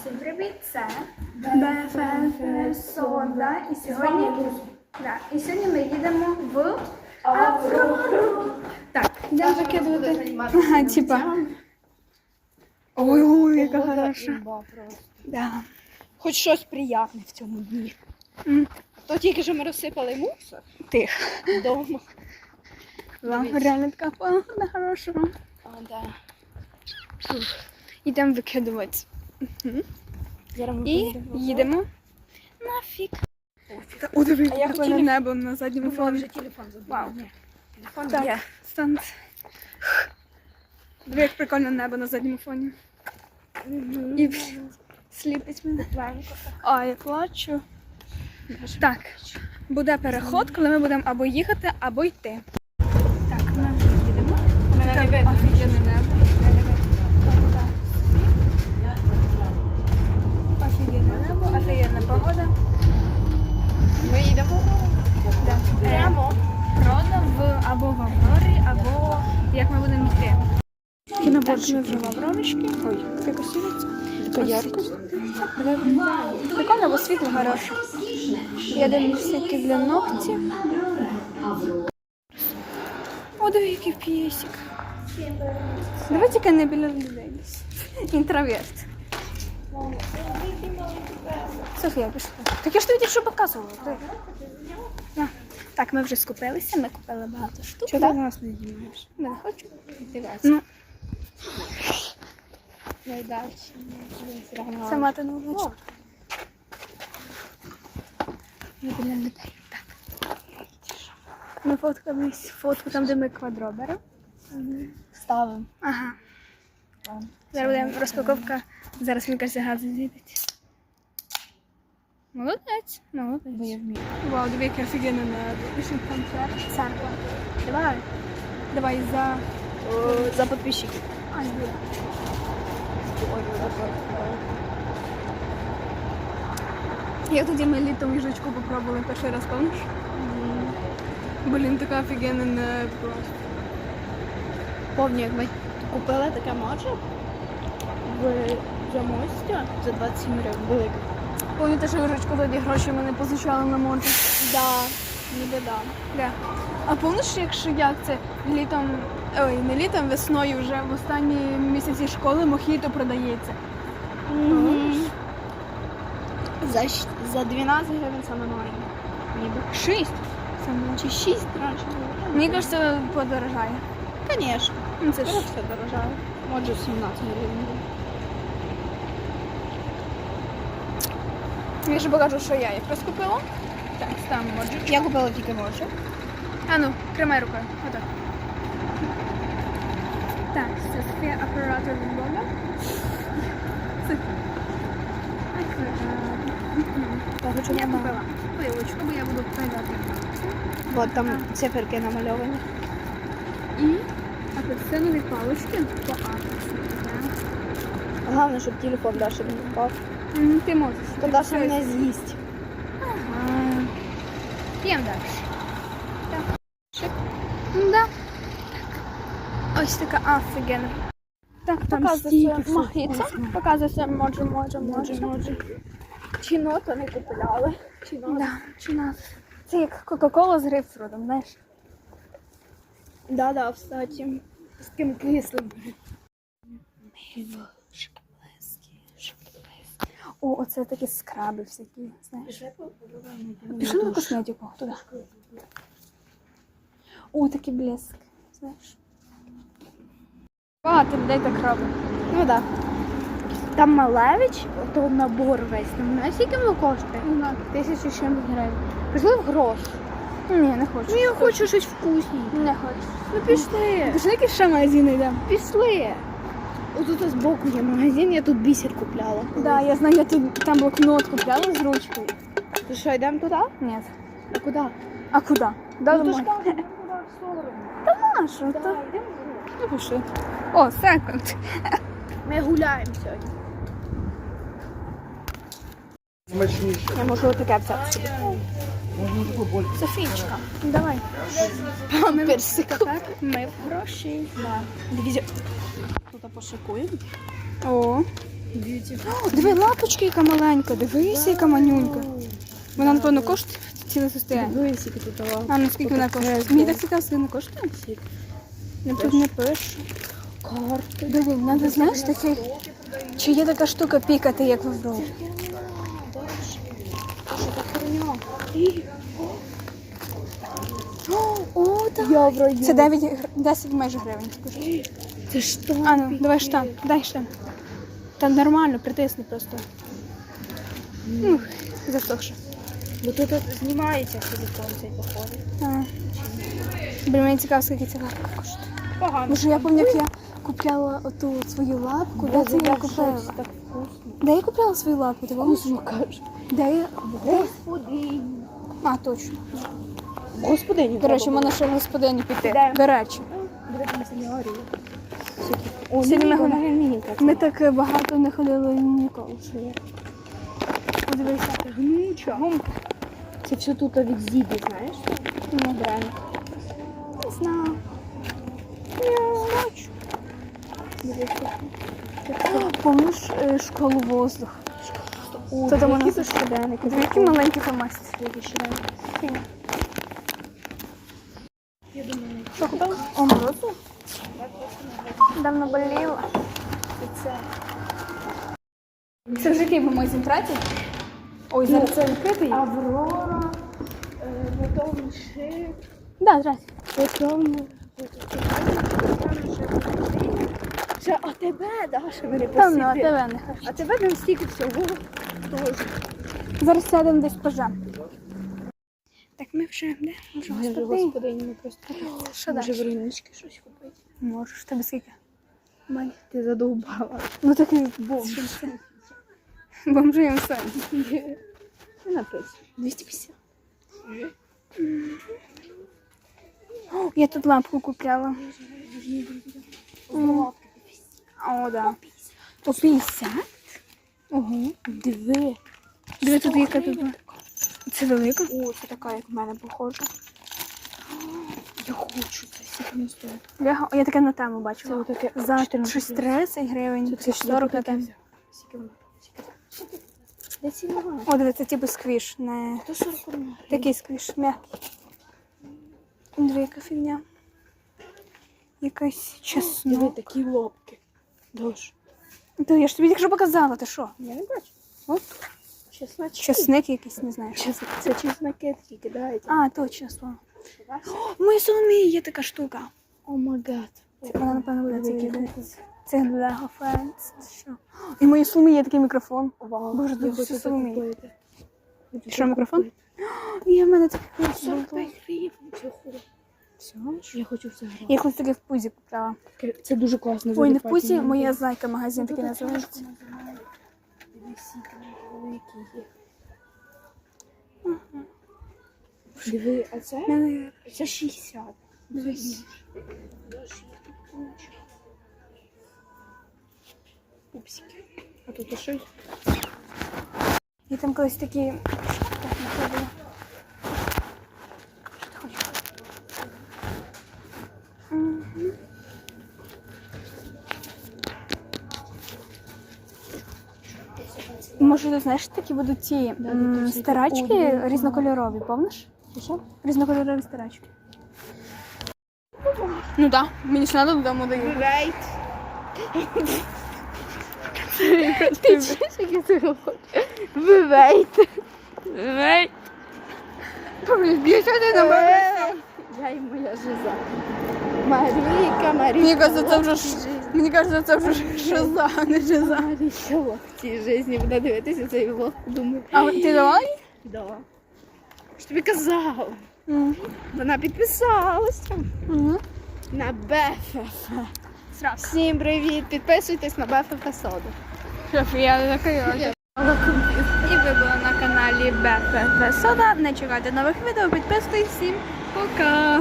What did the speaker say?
Всім привіт, це БФФ Сода. І сьогодні, да, і сьогодні ми їдемо в Аврору. Так, йдемо закидувати. Ага, типа. Ой, ой, яка хороша. Да. Хоч щось приємне в цьому дні. М, То тільки що ми розсипали мусор Тих. вдома. Вам реально така погода хороша. А, да. Йдемо викидувати. І їдемо. Нафіг. Та о, диви, А я яке хотіла- небо на задньому фоні. вже телефон. Вау. Телефон Так, є. стан. Диви, як прикольно небо на задньому фоні. І сліпить мене. А, я плачу. Так, буде переход, коли ми будемо або їхати, або йти. Так, ми вже їдемо. Мене не Там видно. офігенне небо. Офігенне небо, офігенна погода. Ми їдемо. Да. Прямо. Правда, в або в Аврорі, або як ми будемо йти. Вже в Ой, таке красивець. Така яркость. Прикольно, бо світло хороше. Я дивлюся всякі для ногті. О, диви, який пісик. Давай тільки не біля людей. Інтроверт. Софія пішла. Так я ж тобі що показувала. На. Так, ми вже скупилися, ми купили багато штук. Чого ти нас не знімаєш? Не хочу. Дивись. Найдальше. сама ти не влучила. Я біля людей. Так. Ми фоткались фотку там, де ми квадро беремо. Ставимо. Ага. Зараз буде розпаковка. Зараз мені кажеться, газ зійдеться. Молодець, молодець. Бо я вмію. Вау, диви, яке офігенне небо. Пішли концерт. Церква. Давай. Давай за... За підписчиків. Я тоді ми літом їжачку попробували перший раз, помниш? Блін, така офігенна небо просто. Помню, як ми купили таке може в Замості за 27 гривень. Велике. Пам'ятаєте, що їжачку тоді гроші мене позичали на море? Да, ніби да. А помниш, якщо як це літом, ой, не літом, весною вже в останні місяці школи мохіто продається. За, щ- за 12 гривень саме маленьке. Ніби. Шість. Саме. Чи 6 раніше було? Мені кажеться, подорожає. Звісно. Ну, Це ж все дорожає. Може 17 гривень. було. я ж покажу, що я якраз купила. Так, там моджу. Я купила тільки може. А ну, тримай рукою. Отак. Так, це Софія оператор влога. Софія. Я Я купила пилочку, бо я буду пиляти. От там циферки намальовані. І апельсинові палочки по адресу. Головне, щоб телефон Даша не впав. Ти можеш. То Даша мене з'їсть. Ага. П'ємо далі. Так. Шик. Да. Ось така офігенна. Так, всього мохіця. вкусного. Показується може, може, може. може. Чіно то не купляли. Чіно. Да, нас. Це як Кока-Кола з грейпфрутом, знаєш? Да, да, кстати. З таким кислим. О, оце такі скраби всякі, знаєш. Пішли на косметику туди. О, такий блеск, знаєш. Багато людей так робить. Ну да. Там Малевич, то набор весь. Там знаєш, скільки воно коштує? Тисячу чимось гривень. Пішли в грош. Ні, не хочу. Ну я хочу щось вкусне. Не хочу. Ну пішли. Пішли якісь ще магазини йдемо. Пішли. Отут збоку є магазин, я тут бісер купляла. Да, я знаю, я тут там блокнот купляла з ручкою. То що, йдемо туди? Ні. А куди? А куди? Да, Ну, домой. куди в сторону. Та нашу, Да, то йдемо. Ну пішли. О, секунд. Ми гуляємо сьогодні. Смачніше. Я можу отаке взяти собі. Можна таку. Софійчка, давай. Памперси. Тепер ми в гроші. Да. Дивіться. Тут пошикуємо. О, О, диви, лапочка яка маленька, дивися, яка манюнька. Вона, напевно, коштує ціле состояння. Дивись, які тут лапки. А ну скільки вона коштує? Мені так цікаво, скільки вона коштує? Я тут не пишу. Карти. Диви, знаєш, такий... Чи є така штука пікати, як в Європі? О, так. Це 9, гр- 10 майже гривень. Це що? А ну, давай штан, дай штан. Там нормально, притисни просто. Ну, засохше. Бо тут знімається силикон цей походу. А. Блін, мені цікаво, скільки ця лапка коштує. Погано. Може, я пам'ятаю, як я купляла оту свою лапку. Де це я вкусно. Де я купляла свою лапку? Ти? Вкусно. Де я? Господині. А, точно. Господині. До речі, можна ще в господині піти. До речі. Ми так багато не ходили ніколи. Подивися. Гнуча. Це все тут від зібі, знаєш? Ну, реально. Не знаю. Помниш е, школу воздух? Це там які тут щоденники. Які маленькі фамасті. Що купила? О, морозиво? Давно боліла. Це. Вже який по-моєму третій? Ой, зараз це відкритий? Аврора, е, потім ще, Да, третій. Ще АТБ, Даша, мене Там ну, а тебе не хочу. А тебе там стільки всього. Тож. Зараз сядемо десь пожам. Так ми вже де? Ми вже господині. просто. Що Може далі? вернички щось купити. Можеш, тобі скільки? Май, ти задовбала. Ну такий бомж. Бомжуємо самі. Не написано. 250. О, Я тут лампку купляла. М. О, да. По 50? Ого. Диви. Диви тут яка тут. Це велика? О, це така, як в мене похожа. Я хочу це всіх не стоїть. Я, я таке на тему Це бачила. отаке За 14 щось 30 гривень, Це 40 на тему. Скільки воно? Де ці? О, це типу сквіш, не То 40 нога. такий сквіш, м'який. Диви, яка фігня. Якась Диви, чеснок. такі лапки. Дож. Та я ж тобі тільки що показала, ти що? Я не бачу. От Чесночки. чесник якийсь, не знаю. Чес- Це чесноки такі кидають. А, точно слово. У моїй Соломії є така штука. О май гад. Це вона, напевно, буде Великий. Це Lego Friends. Що? І моїй Соломії є такий мікрофон. Вау. Боже, я хочу купити. Що, мікрофон? І в мене такий 45 гривень. Це хуй. Все. Я хочу це грати. Я колись таке в пузі купляла. Це дуже класно. Ой, не в пузі, моя знайка магазин Ну, такий називається. Дивись, які є. Диви, а це? Мене- Це 60. Дивись. Пупсики. А тут ще І там колись такі. Так, не забула. Що ти хочеш? Мгм. Може, ти знаєш, такі будуть ці м, різнокольорові, помниш? Що? Різнокольорові старачки. Ну так, да. мені ж треба додому даю. Вейт. Ти чуєш, як я це. Ей! Б'ється ти на мене. Я й моя жиза. Марійка, Марійка. Мені кажется, це вже ш- мені кажется, це вже шиза, а не жиза. Марійка в цій житті буде дивитися цей влог, думаю. А ти давала їй? Да. Що тобі казав? Вона підписалася на БФФ. Сразу. Всім привіт! Підписуйтесь на БФФ Соду. Шеф, я така І ви були на каналі БФФ Сода. Не чекайте нових відео, підписуйтесь всім. Пока!